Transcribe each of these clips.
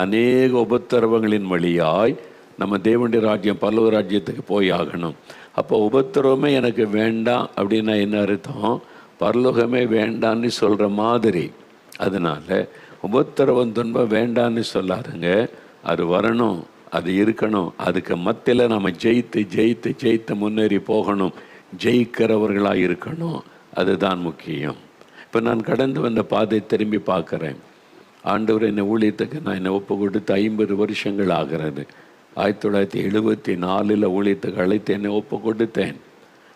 அநேக உபத்திரவங்களின் வழியாய் நம்ம தேவனுடைய ராஜ்யம் பல்லவ ராஜ்யத்துக்கு போய் ஆகணும் அப்போ உபத்திரவமே எனக்கு வேண்டாம் அப்படின்னா என்ன அர்த்தம்? பரலோகமே வேண்டான்னு சொல்கிற மாதிரி. அதனால் உபத்திரவம் துன்பம் வேண்டான்னு சொல்லாதுங்க. அது வரணும் அது இருக்கணும். அதுக்கு மத்தியில் நம்ம ஜெயித்து ஜெயித்து ஜெயித்து முன்னேறி போகணும். ஜெயிக்கிறவர்களாக இருக்கணும். அதுதான் முக்கியம். இப்போ நான் கடந்து வந்த பாதை திரும்பி பார்க்குறேன். ஆண்டவர் என்னை ஊழியத்துக்கு நான் என்னை ஒப்பு கொடுத்து ஐம்பது வருஷங்கள் ஆகிறது. ஆயிரத்தி தொள்ளாயிரத்தி எழுபத்தி நாலில் ஊழியத்துக்கு அழைத்து என்னை ஒப்பு கொடுத்தேன்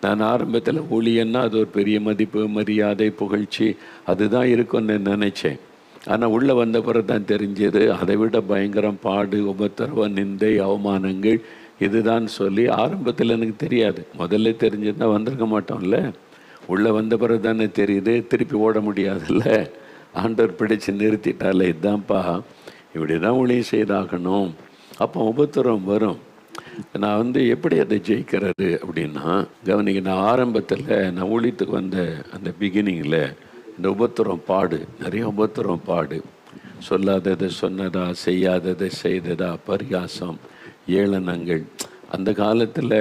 நான் ஆரம்பத்தில் ஊழியன்னா அது ஒரு பெரிய மதிப்பு மரியாதை புகழ்ச்சி அதுதான் இருக்கும்னு நினச்சேன். ஆனால் உள்ளே வந்த பிறகு தான் தெரிஞ்சது அதை விட பயங்கரம் பாடு உபத்திரவ நிந்தை அவமானங்கள் இதுதான் சொல்லி ஆரம்பத்தில் எனக்கு தெரியாது. முதல்ல தெரிஞ்சதுன்னா வந்திருக்க மாட்டோம்ல. உள்ளே வந்த பிறகு தானே தெரியுது திருப்பி ஓட முடியாதுல்ல. ஆண்டவர் பிடிச்சு நிறுத்திட்டாலே இதான்ப்பா இப்படி தான் ஊழியம் செய்தாகணும். அப்போ உபத்திரம் வரும். நான் வந்து எப்படி அதை ஜெயிக்கிறது அப்படின்னா கவனிக்க நான் ஆரம்பத்தில் நான் ஊழியத்துக்கு வந்த அந்த பிகினிங்கில் இந்த உபத்திரம் பாடு நிறைய உபத்திரம் பாடு. சொல்லாததை சொன்னதா செய்யாததை செய்ததா பரிகாசம் ஏளனங்கள். அந்த காலத்தில்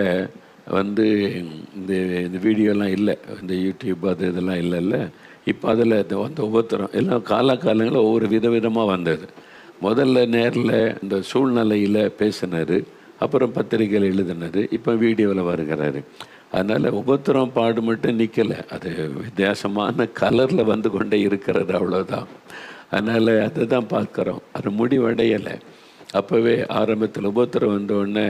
வந்து இந்த இந்த வீடியோலாம் இல்லை. இந்த யூடியூப் அது இதெல்லாம் இல்லைல்ல. இப்போ அதில் வந்து உபத்திரம் எல்லாம் காலகாலங்களில் ஒவ்வொரு விதவிதமாக வந்தது. முதல்ல நேரில் இந்த சூழ்நிலையில் பேசினார் அப்புறம் பத்திரிகையில் எழுதினது இப்போ வீடியோவில் வருகிறாரு. அதனால் உபத்திரம் பாடு மட்டும் நிற்கலை அது வித்தியாசமான கலரில் வந்து கொண்டே இருக்கிறது அவ்வளோதான் அதனால் அதை தான் பார்க்குறோம். அது முடிவடையலை. அப்போவே ஆரம்பத்தில் உபத்திரம் வந்தோடனே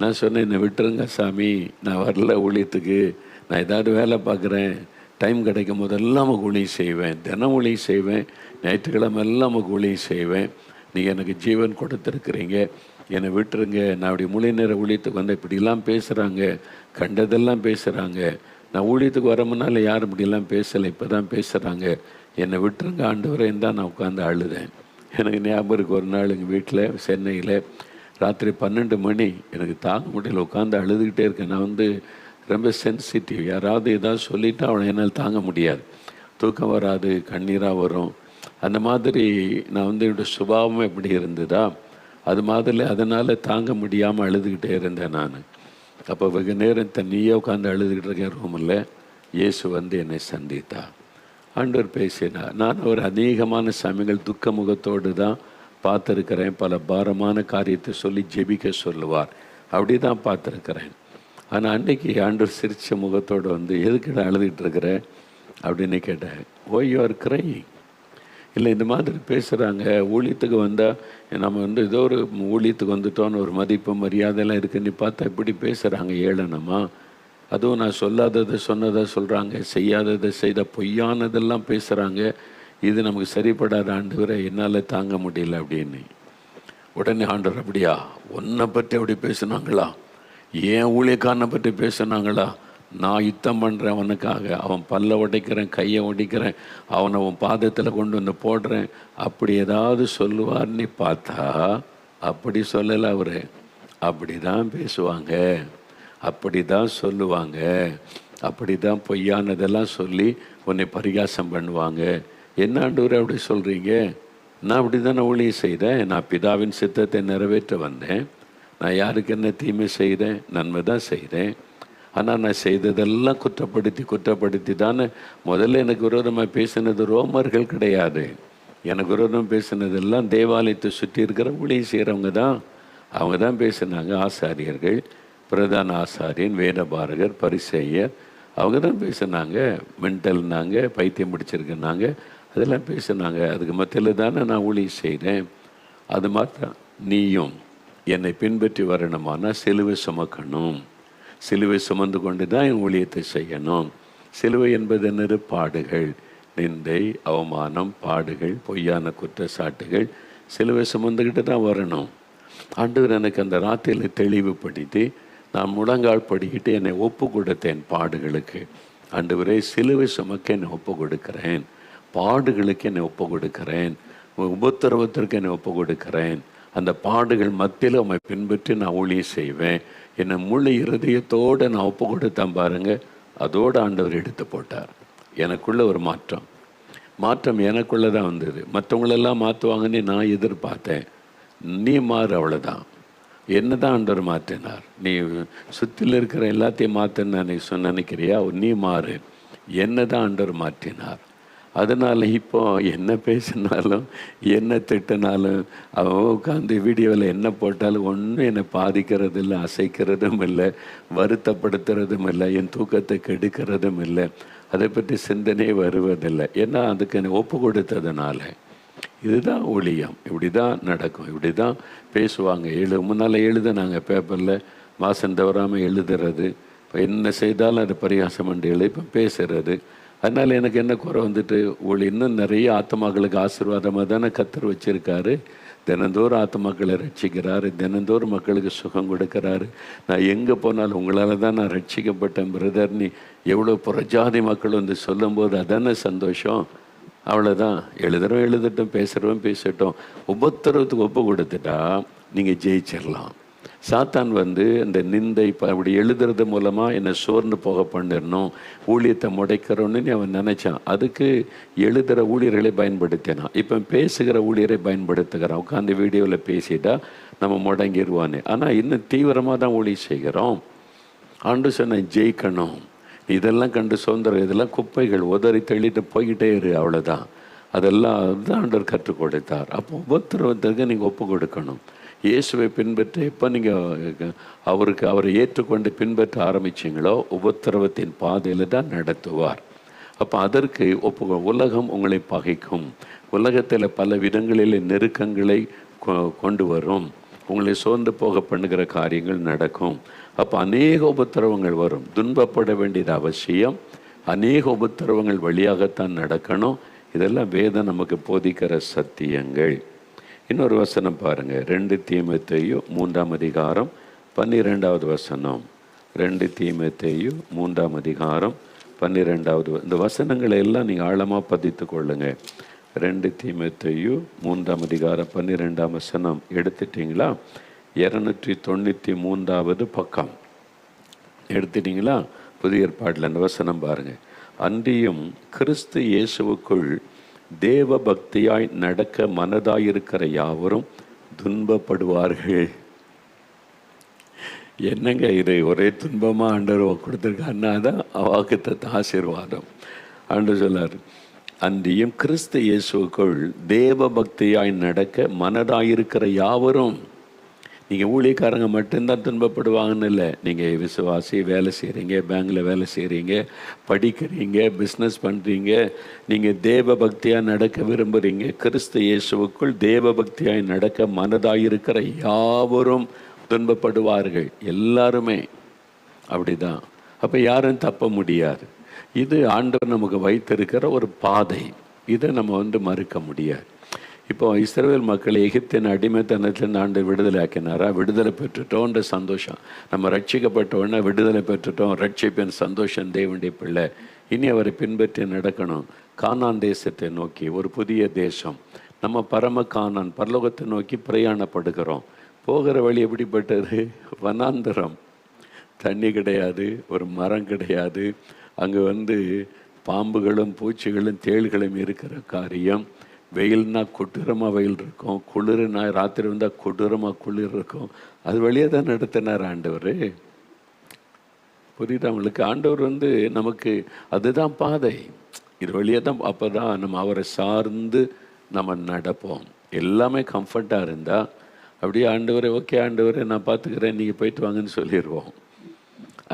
நான் சொன்னேன் என்னை விட்டுருங்க சாமி. நான் வரல ஊழியத்துக்கு. நான் ஏதாவது வேலை பார்க்குறேன். டைம் கிடைக்கும் போதெல்லாம் நமக்கு செய்வேன். தினம் ஊழியம் செய்வேன். ஞாயிற்றுக்கிழமை எல்லாம் நமக்கு செய்வேன். நீங்கள் எனக்கு ஜீவன் கொடுத்துருக்குறீங்க. என்னை விட்டுருங்க. நான் அப்படி முழு நேர ஊழியத்துக்கு வந்து இப்படிலாம் பேசுகிறாங்க கண்டதெல்லாம் பேசுகிறாங்க நான் ஊழியத்துக்கு வர முன்னால் யாரும் இப்படிலாம் பேசலை. இப்போ தான் பேசுகிறாங்க என்னை விட்டுருங்க. ஆண்டு வரையும் தான் நான் உட்காந்து அழுதேன். எனக்கு ஞாபகம் இருக்குது ஒரு நாள் எங்கள் வீட்டில் சென்னையில் ராத்திரி பன்னெண்டு மணி எனக்கு தாங்க முடியல. உட்காந்து அழுதுகிட்டே இருக்கேன். நான் வந்து ரொம்ப சென்சிட்டிவ் யாராவது ஏதாவது சொல்லிவிட்டு அவனை என்னால் தாங்க முடியாது. தூக்கம் வராது கண்ணீராக வரும். அந்த மாதிரி நான் வந்து என்னோடய சுபாவம் எப்படி இருந்ததா அது மாதிரி அதனால் தாங்க முடியாமல் அழுதுகிட்டே இருந்தேன் நான். அப்போ வெகு நேரம் தண்ணியே உட்காந்து அழுதுகிட்டு இருக்கேன் ரூமில் இயேசு வந்து என்னை சந்தித்தா. ஆண்டவர் பேசினார் நான் ஒரு அநேகமான சமயங்கள் துக்க முகத்தோடு தான் பார்த்துருக்கிறேன். பல பாரமான காரியத்தை சொல்லி ஜெபிக்க சொல்லுவார். அப்படி தான் பார்த்துருக்கிறேன். ஆனால் அன்றைக்கி ஆண்டவர் சிரிச்ச முகத்தோடு வந்து எதுக்கிட்ட அழுதுகிட்டு இருக்கிறேன் அப்படின்னு கேட்டேன். ஓ யூஆர் கிரைங் இல்லை இந்த மாதிரி பேசுகிறாங்க ஊழியத்துக்கு வந்தால் நம்ம வந்து ஏதோ ஒரு ஊழியத்துக்கு வந்துட்டோன்னு ஒரு மதிப்பு மரியாதைலாம் இருக்குன்னு பார்த்தா இப்படி பேசுகிறாங்க ஏளனமா? அதுவும் நான் சொல்லாததை சொன்னதை சொல்கிறாங்க செய்யாததை செய்த பொய்யானதெல்லாம் பேசுகிறாங்க இது நமக்கு சரிப்படாத ஆண்டவரை என்னால் தாங்க முடியல அப்படின்னு. உடனே ஆண்டவர் அப்படியா? உன்னை பற்றி அப்படி பேசுனாங்களா? ஏன் ஊழியக்காரனை பற்றி பேசுனாங்களா? நான் யுத்தம் பண்ணுறேன் அவனுக்காக. அவன் பல்ல உடைக்கிறேன் கையை உடைக்கிறேன் அவனை அவன் பாதத்தில் கொண்டு வந்து போடுறேன். அப்படி ஏதாவது சொல்லுவார்னு பார்த்தா அப்படி சொல்லலை அவர். அப்படி தான் பேசுவாங்க. அப்படி தான் சொல்லுவாங்க. அப்படி தான் பொய்யானதெல்லாம் சொல்லி உன்னை பரிகாசம் பண்ணுவாங்க. என்னாண்டூர் அப்படி சொல்கிறீங்க நான் அப்படி தானே ஊழியம் செய்தேன். நான் பிதாவின் சித்தத்தை நிறைவேற்ற வந்தேன். நான் யாருக்கு என்ன தீமை செய்கிறேன் நன்மை தான் செய்கிறேன் ஆனால் நான் செய்ததெல்லாம் குற்றப்படுத்தி குற்றப்படுத்தி தானே முதல்ல எனக்கு விரோதமாக பேசினது ரோமர்கள் கிடையாது. எனக்கு விரோதம் பேசினதெல்லாம் தேவாலயத்தை சுற்றி இருக்கிற ஊழியம் செய்கிறவங்க தான். அவங்க தான் பேசினாங்க ஆசாரியர்கள் பிரதான ஆசாரியன் வேதபாரகர் பரிசெய்யர் அவங்க தான் பேசினாங்க மென்டல்னாங்க பைத்தியம் பிடிச்சிருக்குனாங்க அதெல்லாம் பேசினாங்க. அதுக்கு மத்தியில் தானே நான் ஊழியம் செய்கிறேன் அது மாத்திரம் நீயும் என்னை பின்பற்றி வரணுமானால் சிலுவை சுமக்கணும். சிலுவை சுமந்து கொண்டு தான் என் ஊழியத்தை செய்யணும். சிலுவை என்பது என்னது? பாடுகள். நிந்தை அவமானம் பாடுகள் பொய்யான குற்றச்சாட்டுகள். சிலுவை சுமந்துக்கிட்டு தான் வரணும். ஆண்டவர் எனக்கு அந்த ராத்திரியில் தெளிவுபடுத்தி நான் முழங்கால் படிக்கிட்டு என்னை ஒப்பு கொடுத்தேன் பாடுகளுக்கு. ஆண்டவரே சிலுவை சுமக்க என்னை ஒப்பு கொடுக்கிறேன். பாடுகளுக்கு என்னை ஒப்பு கொடுக்கிறேன். உபத்திரவத்திற்கு என்னை ஒப்பு கொடுக்கிறேன். அந்த பாடுகள் மத்தியில் உம்மை பின்பற்றி நான் ஊழியம் செய்வேன். என்னை முழு இருதயத்தோடு நான் ஒப்பு கொடுத்தேன் பாருங்கள் அதோடு ஆண்டவர் எடுத்து போட்டார். எனக்குள்ள ஒரு மாற்றம். மாற்றம் எனக்குள்ளே தான் வந்தது. மற்றவங்களெல்லாம் மாற்றுவாங்கன்னு நான் எதிர்பார்த்தேன். நீ மாறு அவ்வளோதான் என்ன தான் ஆண்டவர் மாற்றினார். நீ சுற்றில இருக்கிற எல்லாத்தையும் மாற்றின நீ சொன்ன நினைக்கிறியா? நீ மாறு. என்ன தான் ஆண்டவர் மாற்றினார். அதனால் இப்போ என்ன பேசினாலும் என்ன திட்டினாலும் அவன் உட்காந்து வீடியோவில் என்ன போட்டாலும் ஒன்றும் என்னை பாதிக்கிறது இல்லை அசைக்கிறதும் இல்லை வருத்தப்படுத்துறதும் இல்லை என் தூக்கத்தை கெடுக்கிறதும் இல்லை. அதை பற்றி சிந்தனையே வருவதில்லை. ஏன்னா அதுக்கு என்னை ஒப்பு கொடுத்ததுனால. இதுதான் ஒளியம் இப்படி தான் நடக்கும். இப்படி தான் பேசுவாங்க. எழு முன்னால் எழுதுனாங்க பேப்பரில் மாதம் தவறாமல் எழுதுறது. இப்போ என்ன செய்தாலும் அது பரிகாசம் என்று எழுதி இப்போ பேசுகிறது அதனால் எனக்கு என்ன குறை வந்துட்டு ஒளி இன்னும் நிறைய ஆத்மாக்களுக்கு ஆசீர்வாதமாக தானே கத்தர் வச்சுருக்காரு. தினந்தோறும் ஆத்மாக்களை ரட்சிக்கிறாரு. தினந்தோறும் மக்களுக்கு சுகம் கொடுக்கறாரு. நான் எங்கே போனாலும் உங்களால் தான் நான் ரட்சிக்கப்பட்டேன் பிரதர் நீ. எவ்வளோ புறஜாதி மக்கள் வந்து சொல்லும்போது அதானே சந்தோஷம். அவ்வளோதான் எழுதுகிறோம் எழுதட்டும் பேசுகிறவன் பேசட்டும். உபத்திரவத்துக்கு ஒப்பு கொடுத்துட்டா நீங்கள் ஜெயிச்சிடலாம் சாத்தான் வந்து அந்த நிந்தை இப்போ அப்படி எழுதுறது மூலமாக என்னை சோர்ந்து போக பண்ணிடணும் ஊழியத்தை முடைக்கிறோன்னு அவன் நினச்சான். அதுக்கு எழுதுகிற ஊழியர்களை பயன்படுத்தினான். இப்போ பேசுகிற ஊழியரை பயன்படுத்துகிறான். உட்காந்து வீடியோவில் பேசிட்டா நம்ம முடங்கிடுவானே ஆனால் இன்னும் தீவிரமாக தான் ஊழி செய்கிறோம். ஆண்டு சொன்ன ஜெயிக்கணும். இதெல்லாம் கண்டு சுதந்திரம். இதெல்லாம் குப்பைகள். உதறி தள்ளிட்டு போய்கிட்டே இரு. அவ்வளோதான் அதெல்லாம் தான் ஆண்டவர் கற்றுக் கொடுத்தார். அப்போ உபத்திரவத்திற்கு நீங்கள் ஒப்பு கொடுக்கணும். இயேசுவை பின்பற்றி எப்போ நீங்கள் அவருக்கு அவரை ஏற்றுக்கொண்டு பின்பற்ற ஆரம்பிச்சிங்களோ உபத்திரவத்தின் பாதையில் தான் நடத்துவார். அப்போ அதற்கு ஒப்பு உலகம் உங்களை பகைக்கும். உலகத்தில் பல விதங்களில் நெருக்கங்களை கொ- கொண்டு வரும். உங்களை சோர்ந்து போக பண்ணுகிற காரியங்கள் நடக்கும். அப்போ அநேக உபத்திரவங்கள் வரும். துன்பப்பட வேண்டியது அவசியம். அநேக உபத்திரவங்கள் வழியாகத்தான் நடக்கணும். இதெல்லாம் வேதம் நமக்கு போதிக்கிற சத்தியங்கள். இன்னொரு வசனம் பாருங்கள் ரெண்டு தீமத்தையும் மூன்றாம் அதிகாரம் பன்னிரெண்டாவது வசனம். ரெண்டு தீமத்தையும் மூன்றாம் அதிகாரம் பன்னிரெண்டாவது இந்த வசனங்களை எல்லாம் நீங்கள் ஆழமாக பதித்து கொள்ளுங்கள் ரெண்டு தீமத்தையும் மூன்றாம் அதிகாரம் பன்னிரெண்டாம் வசனம் எடுத்துட்டிங்களா? இரநூற்றி தொண்ணூற்றி மூன்றாவது பக்கம். எடுத்துட்டிங்களா? புதிய ஏற்பாட்டில் அந்த வசனம் பாருங்கள் அன்றியும் கிறிஸ்து இயேசுவுக்குள் தேவ பக்தியாய் நடக்க மனதாயிருக்கிற யாவரும் துன்பப்படுவார்கள். என்னங்க இது? ஒரே துன்பமாக ஆண்டவர் கொடுத்துருக்காருன்னா தான் வாக்குத்தத்த ஆசீர்வாதம். ஆண்டு சொல்லார் அன்றியும் கிறிஸ்து இயேசுக்குள் தேவ பக்தியாய் நடக்க மனதாயிருக்கிற யாவரும் நீங்கள் ஊழியக்காரங்க மட்டும்தான் துன்பப்படுவாங்கன்னு இல்லை. நீங்கள் விசுவாசி வேலை செய்கிறீங்க பேங்கில் வேலை செய்கிறீங்க படிக்கிறீங்க பிஸ்னஸ் பண்ணுறீங்க நீங்கள் தேவ பக்தியாக நடக்க விரும்புகிறீங்க கிறிஸ்து இயேசுவுக்குள் தேவ பக்தியாய் நடக்க மனதாயிருக்கிற யாவரும் துன்பப்படுவார்கள். எல்லாருமே அப்படிதான். அப்போ யாரும் தப்ப முடியாது. இது ஆண்டவர் நமக்கு வைத்திருக்கிற ஒரு பாதை. இதை நம்ம வந்து மறுக்க முடியாது. இப்போ இஸ்ரேல் மக்களை எகிப்தின் அடிமைத்தனத்திலிருந்து ஆண்டு விடுதலை ஆக்கினாரா விடுதலை பெற்றுட்டோன்ற சந்தோஷம். நம்ம ரட்சிக்கப்பட்ட உடனே விடுதலை பெற்றுட்டோம். ரட்சிப்பின் சந்தோஷம் தேவனுடைய பிள்ளை. இனி அவரை பின்பற்றி நடக்கணும். கானான் தேசத்தை நோக்கி ஒரு புதிய தேசம். நம்ம பரம கானான் பரலோகத்தை நோக்கி பிரயாணப்படுகிறோம். போகிற வழி எப்படிப்பட்டது? வனாந்தரம். தண்ணி கிடையாது ஒரு மரம் கிடையாது. அங்கே வந்து பாம்புகளும் பூச்சிகளும் தேள்களும் இருக்கிற காரியம். வெயில்னா கொடூரமாக வெயில் இருக்கும். குளிர்னா ராத்திரி வந்தால் கொடூரமாக குளிர் இருக்கும். அது வழியாக தான் நடத்தினார் ஆண்டவர். புரியுதா உங்களுக்கு? ஆண்டவர் வந்து நமக்கு அதுதான் பாதை. இது வழியாக தான் அப்போ தான் நம்ம அவரை சார்ந்து நம்ம நடப்போம். எல்லாமே கம்ஃபர்ட்டாக இருந்தால் அப்படியே ஆண்டவரே ஓகே ஆண்டவரே நான் பார்த்துக்கிறேன் நீங்கள் போயிட்டு வாங்கன்னு சொல்லிடுவோம்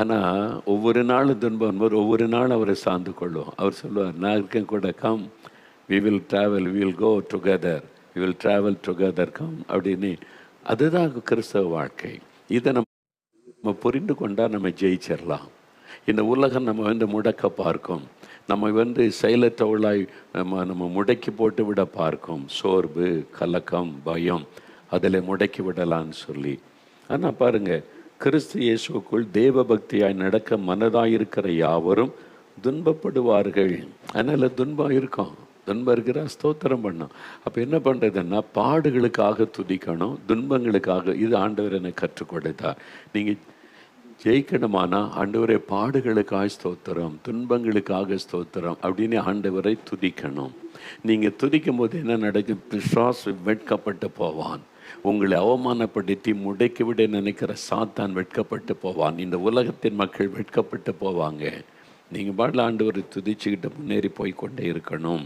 ஆனால் ஒவ்வொரு நாளும் துன்பம் ஒவ்வொரு நாளும் அவரை சார்ந்து கொள்வோம். அவர் சொல்லுவார் நான் இருக்கேன் கூட come. We will travel we will go together we will travel together come அப்படின்னு அதுதான் கிறிஸ்தவ வாழ்க்கை. இதை நம்ம நம்ம புரிந்து கொண்டால் நம்ம ஜெயிச்சிடலாம் இந்த உலகம் நம்ம வந்து முடக்க பார்க்கும். நம்ம வந்து செயலற்றவளாய் நம்ம நம்ம முடக்கி போட்டு விட பார்க்கும். சோர்வு கலக்கம் பயம் அதில் முடக்கி விடலான்னு சொல்லி. ஆனால் பாருங்க கிறிஸ்து இயேசுக்குள் தேவ பக்தியாய் நடக்க மனதாக இருக்கிற யாவரும் துன்பப்படுவார்கள். அதனால் துன்பம் இருக்கும். துன்பம் இருக்கிற ஸ்தோத்திரம் பண்ணும். அப்போ என்ன பண்ணுறதுன்னா பாடுகளுக்காக துதிக்கணும் துன்பங்களுக்காக. இது ஆண்டவர் எனக்கு கற்றுக் கொடுத்தார். நீங்கள் ஜெயிக்கணுமானா ஆண்டவரை பாடுகளுக்காக ஸ்தோத்திரம் துன்பங்களுக்காக ஸ்தோத்திரம் அப்படின்னு ஆண்டவரை துதிக்கணும். நீங்கள் துதிக்கும் போது என்ன நடக்கும் பிசாசு வெட்கப்பட்டு போவான். உங்களை அவமானப்படுத்தி முடக்கி விட நினைக்கிற சாத்தான் வெட்கப்பட்டு போவான். இந்த உலகத்தின் மக்கள் வெட்கப்பட்டு போவாங்க. நீங்கள் பாடல ஆண்டவரை துதிச்சுக்கிட்டு முன்னேறி போய் கொண்டே இருக்கணும்.